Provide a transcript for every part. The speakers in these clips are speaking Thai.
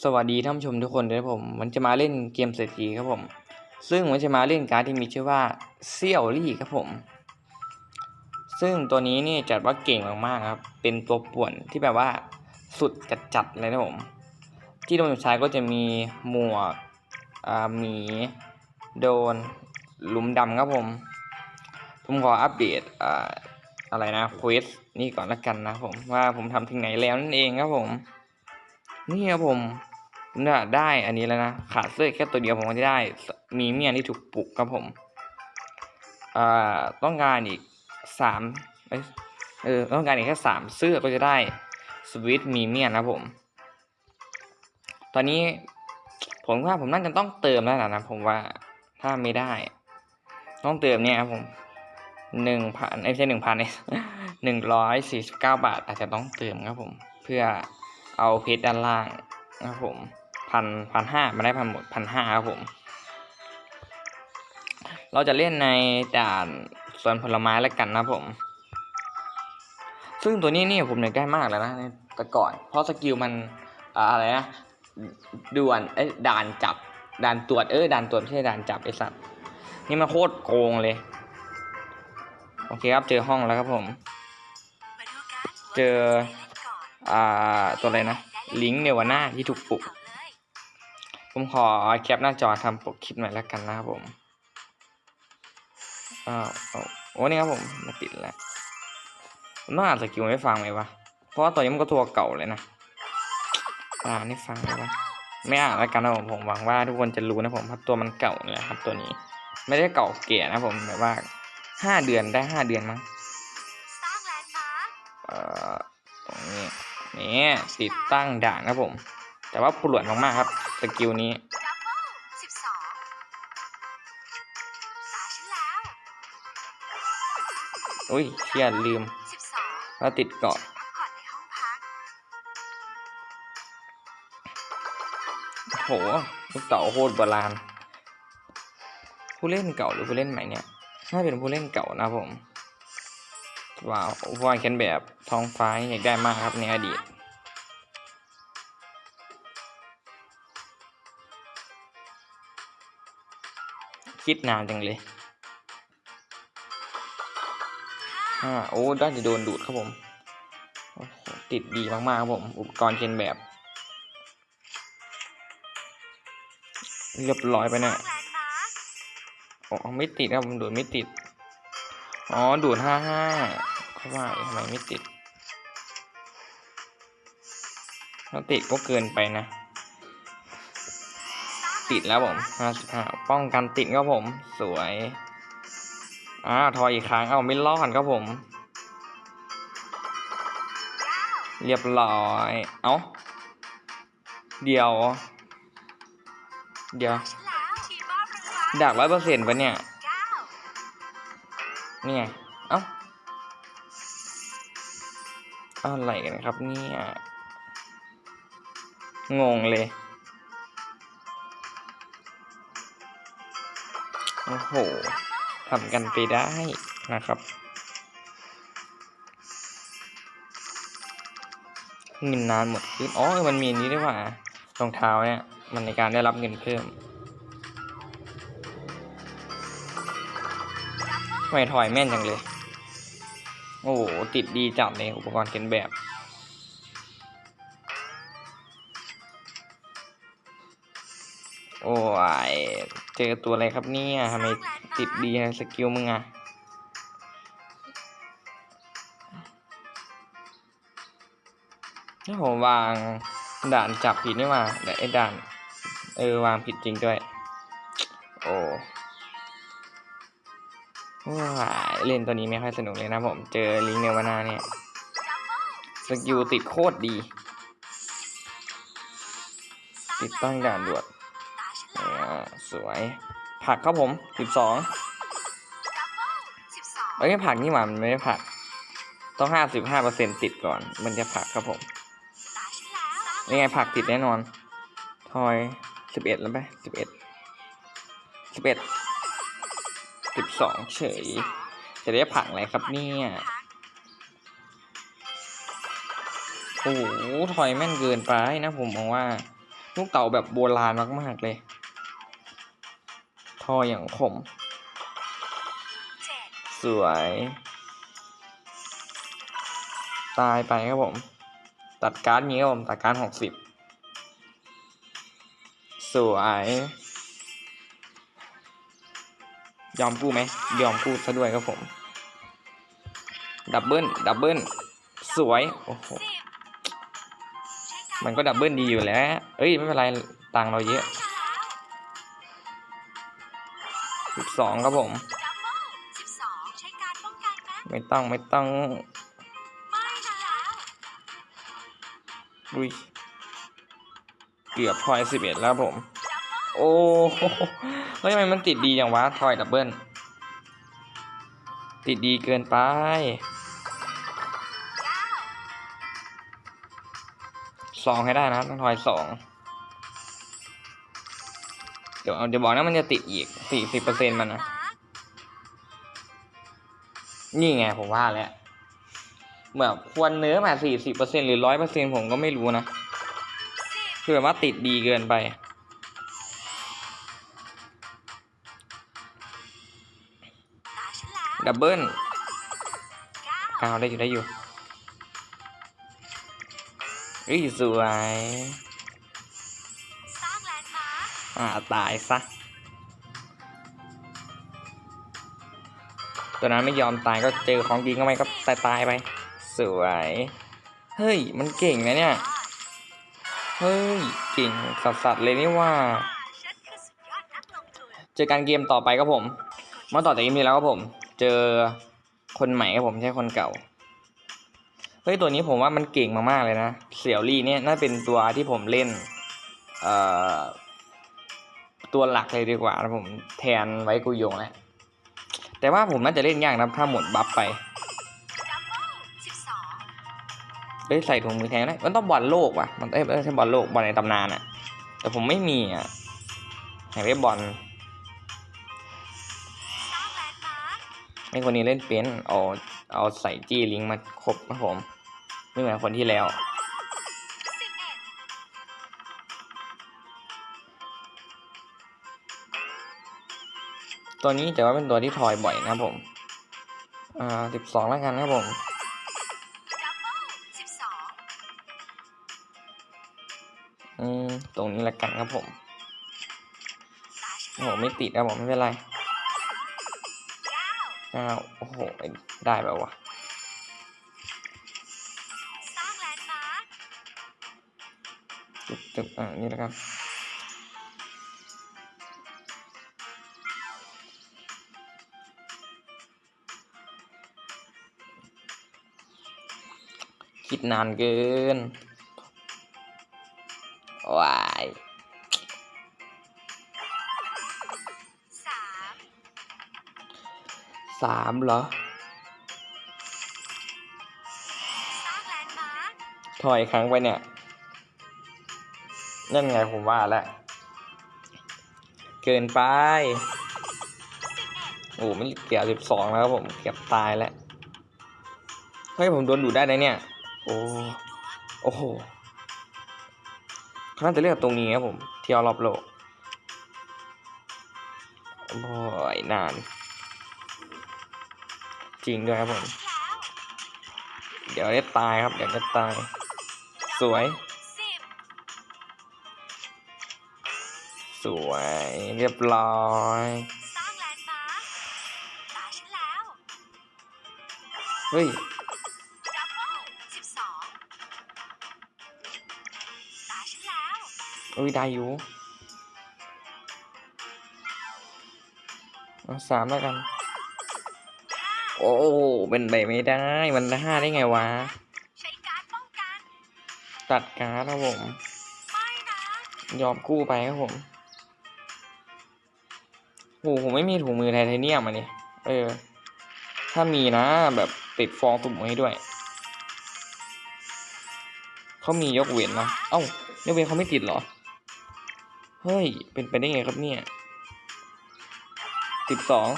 สวัสดีท่านผู้ชมทุกคนด้วยครับผม มันจะมาเล่นเกมเศรษฐีครับผม ซึ่งมันจะมาเล่นการ์ดที่มีชื่อว่าเซี่ยวลี่ครับผม ซึ่งตัวนี้นี่จัดว่าเก่งมากๆครับ เป็นตัวป่วนที่แบบว่าสุดจัดๆเลยนะผม ที่โดนใช้ก็จะมีหมวกอ่าหมีโดนหลุมดำครับผม ผมขออัปเดตอ่าอะไรนะเควสนี่ก่อนละกันนะผมว่าผมทำถึงไหนแล้วนั่นเองครับผม นี่ครับผมผมเนี่ยได้อันนี้แล้วนะขาดเสื้อแค่ตัวเดียวผมก็จะได้มีเมียนที่ถูกปลุกครับผมอ่าต้องการอีกสามเออต้องการอีกแค่สามเสื้อก็จะได้สวิตมีเมียนนะผม ตอนนี้ผมว่าผมน่าจะต้องเติมแล้วนะผมว่าถ้าไม่ได้ ต้องเติมเนี่ยครับผมหนึ่งพันไม่ใช่หนึ่งพันหนึ่งร้อยสี่สิบเก้าบาท อาจจะต้องเติมครับผม เพื่อ เอาเพชรด้านล่างนะครับผมพันพันห้ามาได้พันหมดพันห้าครับผม เราจะเล่นในด่านสวนผลไม้แล้วกันนะผม ซึ่งตัวนี้นี่ผมเนี่ยได้มากแล้วนะแต่ก่อน เพราะสกิลมันอะไรนะด่วนเอ้ด่านจับด่านตรวจเออด่านตรวจไม่ใช่ด่านจับไอ้สัตว์นี่มันโคตรโกงเลย โอเคครับเจอห้องแล้วครับผม เจอ อ่าตัวอะไรนะ ลิงก์เนวาน่าที่ถูกปลุก ผมขอแคปหน้าจอทำปกคลิปหน่อยแล้วกันนะครับผมอ้าวเอาโอ้นี่ครับผมมาติดแล้วผมต้องอ่านสกิลให้ฟังไหมวะ เพราะว่าตัวนี้มันก็ตัวเก่าเลยนะอ่านให้ฟังไหมวะไม่อ่านแล้วกันนะผมผมหวังว่าทุกคนจะรู้นะผมเพราะตัวมันเก่าเลยนะครับ ตัวนี้ ไม่ได้เก่าเก๋นะผมแบบว่าห้าเดือนได้ห้าเดือนมั้งเอ่อตรงนี้ นี่ติดตั้งด่านครับผม แต่ว่าปวดมากๆครับสกิลนี้ อุ้ยเชียลืมแล้วติดเกาะโอ้โหลูกเต๋าโคตรโบราณผู้เล่นเก่าหรือผู้เล่นใหม่เนี่ยน่าเป็นผู้เล่นเก่านะผม ว้าววาดเขียนแบบท้องฟ้าอยากได้มากครับในอดีตคิดนานจังเลยอ่าโอ้ได้จะโดนดูดครับผม ติดดีมากๆครับผม อุปกรณ์เขียนแบบ เรียบร้อยไปเนี่ยอ๋อไม่ติดครับผมดูดไม่ติด อ๋อ ดูดห้าห้า เขาว่าทำไมไม่ติด ถ้าติดก็เกินไปนะ ติดแล้วผมห้าสิบห้าป้องกันติดครับผม สวยอ่าทอยอีกครั้ง เอาไม่รอดครับผม เรียบร้อย เอาเดี๋ยว เดี๋ยว ดักร้อยเปอร์เซ็นต์ปะเนี่ยนี่ไงเอ้า อะไรกันครับเนี่ยงงเลย โอ้โหทำกันไปได้นะครับเงินนานหมดขึ้นอ๋อ มันมีอันนี้ด้วยว่ารองเท้าเนี่ย มันในการได้รับเงินเพิ่มไม่ถอยแม่นจังเลย โอ้โห ติดดีจัดเลยอุปกรณ์เขียนแบบ โอ้ยเจอตัวอะไรครับเนี่ยทำไมติดดีนสกิลมึงอะถ้าผมวางด่านจับผิดนี่หว่าแต่ไอ้ด่าน เออ วางผิดจริงด้วย โอ้ เล่นตัวนี้ไม่ค่อยสนุกเลยนะผมเจอลิงเนวานาเนี่ยสกิลติดโคตรดี ติดตั้งด่านด่วนอ่าสวย ผักครับผมสิบสองเอ้ยผักนี่หว่ามันไม่ได้ผัก ต้องห้าสิบห้าเปอร์เซ็นติดก่อน มันจะผักครับผมยังไงผักติดแน่นอน ทอยสิบเอ็ดแล้วไหมสิบเอ็ดสิบเอ็ด สิบสองเฉย จะได้ผักอะไรครับเนี่ยโอ้โหถอยแม่นเกินไปนะผมมองว่าลูกเต่าแบบโบราณมากๆเลยทออย่างคมสวย ตายไปครับผม ตัดการ์ดนี้ครับผม ตัดการหกสิบสวย ยอมกู้ไหมยอมกู้ซะด้วยครับผมดับเบิลดับเบิลสวยโอ้โหมันก็ดับเบิลดีอยู่แล้วเอ้ยไม่เป็นไรตังเราเยอะสิบสองครับผมสิบสองไม่ต้องไม่ต้องอุ้ยเกือบทอยสิบเอ็ดแล้วผม โอ้โหเฮ้ยทำไมมันติดดีอย่างวะทอยดับเบิลติดดีเกินไป สองให้ได้นะต้องทอยสอง เดี๋ยวเอาเดี๋ยวบอกนะมันจะติดอีกสี่สิบเปอร์เซ็นต์มันนะ นี่ไงผมว่าแล้วแบบควรเนื้อมาสี่สิบเปอร์เซ็นต์หรือร้อยเปอร์เซ็นต์ผมก็ไม่รู้นะ คือแบบว่าติดดีเกินไป ดับเบิลเก้าก้าวได้อยู่ได้อยู่เอ้ยสวยอ่าตายซะ ตัวนั้นไม่ยอมตายก็เจอของจริงเข้าไปก็ตายตายไป สวย เฮ้ย มันเก่งนะเนี่ย เฮ้ย เก่งสัสๆเลยนี่ว่า เจอกันเกมต่อไปครับผมมื่อต่อจากเกมนี้แล้วครับผม เจอคนใหม่ครับผมใช่คนเก่า เฮ้ยตัวนี้ผมว่ามันเก่งมากๆเลยนะ เสี่ยวลี่เนี่ยน่าเป็นตัวที่ผมเล่น เอ่อ ตัวหลักเลยดีกว่านะผมแทนไว้กูยงแหละแต่ว่าผมน่าจะเล่นยากนะถ้าหมดบัฟไปเฮ้ยใส่ถุงมือแทนได้มันต้องบอลโลกว่ะ มันเอ้ยไม่ใช่บอลโลกบอลในตำนานอะแต่ผมไม่มีอะไหนเว็บบอล ไอ้คนนี้เล่นเป็นเอาเอาใส่จี้ลิงมาครบครับผมไม่เหมือนคนที่แล้วตัวนี้จะว่าเป็นตัวที่ทอยบ่อยนะครับผม อ่าสิบสองแล้วกันครับผมองอืม ตรงนี้ล้วกันครับผมโอ้โหไม่ติดครับผม ไม่เป็นไร อ้าวโอ้โห ได้แบบวะสร้างแลนด์มาร์คจุดจุดอ่านี่แล้วกันคิดนานเกินว้าย สามเหรอ ถอยครั้งไปเนี่ย นั่นไงผมว่าแล้ว เกินไป โอ้ไม่เกี่ยวสิบสองแล้วผมเกือบตายแล้ว เฮ้ย ผมโดนดูดได้นะเนี่ย โอ้โอ้โหเขาน่าจะเลือกตรงนี้ครับผม เที่ยวรอบโลกโอ้ยนาน จริงด้วยครับผม เดี๋ยวได้ตายครับ เดี๋ยวได้ตาย สวย สวย เรียบร้อยเฮ้ยเบิลสิบสองตาฉันแล้วอุ้ยได้อยู่เอาสามแล้วกัน โอ้โหเป็นไปไม่ได้ มันห้าได้ไงวะ ใช้การป้องกันตัดการ์ดครับผม ไม่นะยอมกู้ไปครับผมโอ้โหผมไม่มีถุงมือไทเทเนียมอันนี้เออ ถ้ามีนะแบบติดฟองตุ่มให้ด้วย เขามียกเว้นนะเอ้ายกเว้นเขาไม่ติดเหรอ เฮ้ย เป็นไปได้ไงครับเนี่ยสิบสอง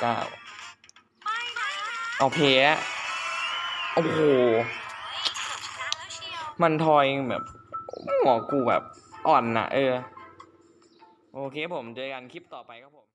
เก้าไม่นะ เอาเพะโอ้โห มันทอยแบบหัวกูแบบอ่อนนะเออ โอเคผมเจอกันคลิปต่อไปครับผม